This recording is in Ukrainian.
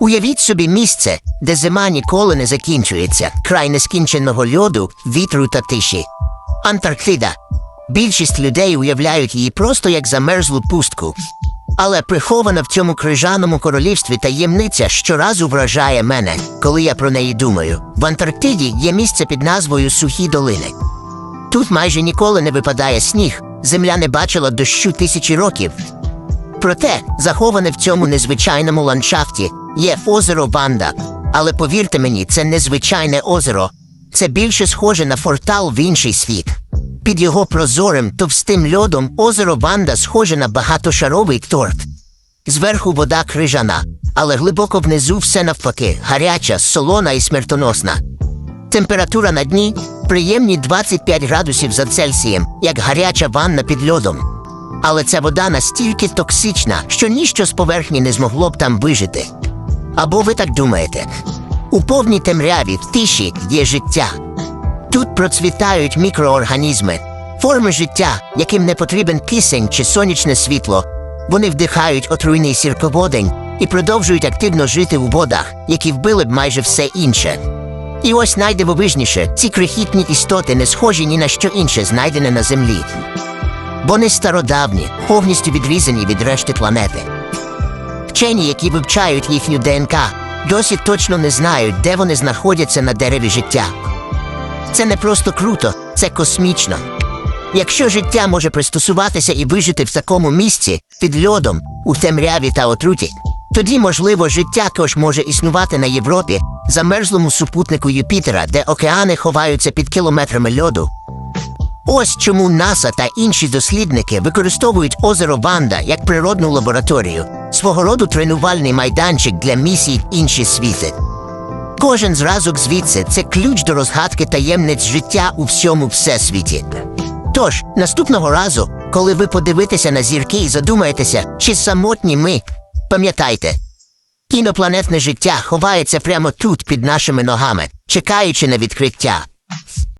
Уявіть собі місце, де зима ніколи не закінчується, край нескінченого льоду, вітру та тиші. Антарктида. Більшість людей уявляють її просто як замерзлу пустку. Але прихована в цьому крижаному королівстві таємниця щоразу вражає мене, коли я про неї думаю. В Антарктиді є місце під назвою Сухі долини. Тут майже ніколи не випадає сніг, земля не бачила дощу тисячі років. Проте, заховане в цьому незвичайному ландшафті, є озеро Ванда. Але повірте мені, це незвичайне озеро. Це більше схоже на портал в інший світ. Під його прозорим, товстим льодом озеро Ванда схоже на багатошаровий торт. Зверху вода крижана, але глибоко внизу все навпаки, гаряча, солона і смертоносна. Температура на дні приємні 25 градусів за Цельсієм, як гаряча ванна під льодом. Але ця вода настільки токсична, що ніщо з поверхні не змогло б там вижити. Або ви так думаєте? У повній темряві в тиші є життя. Тут процвітають мікроорганізми, форми життя, яким не потрібен кисень чи сонячне світло. Вони вдихають отруйний сірководень і продовжують активно жити у водах, які вбили б майже все інше. І ось найдивовижніше, ці крихітні істоти не схожі ні на що інше, знайдене на землі. Вони стародавні, повністю відрізані від решти планети. Вчені, які вивчають їхню ДНК, досі точно не знають, де вони знаходяться на дереві життя. Це не просто круто, це космічно. Якщо життя може пристосуватися і вижити в такому місці під льодом, у темряві та отруті, тоді, можливо, життя також може існувати на Європі, замерзлому супутнику Юпітера, де океани ховаються під кілометрами льоду. Ось чому НАСА та інші дослідники використовують озеро Ванда як природну лабораторію, свого роду тренувальний майданчик для місій в інші світи. Кожен зразок звідси це ключ до розгадки таємниць життя у всьому всесвіті. Тож, наступного разу, коли ви подивитеся на зірки і задумаєтеся, чи самотні ми, пам'ятайте, інопланетне життя ховається прямо тут під нашими ногами, чекаючи на відкриття.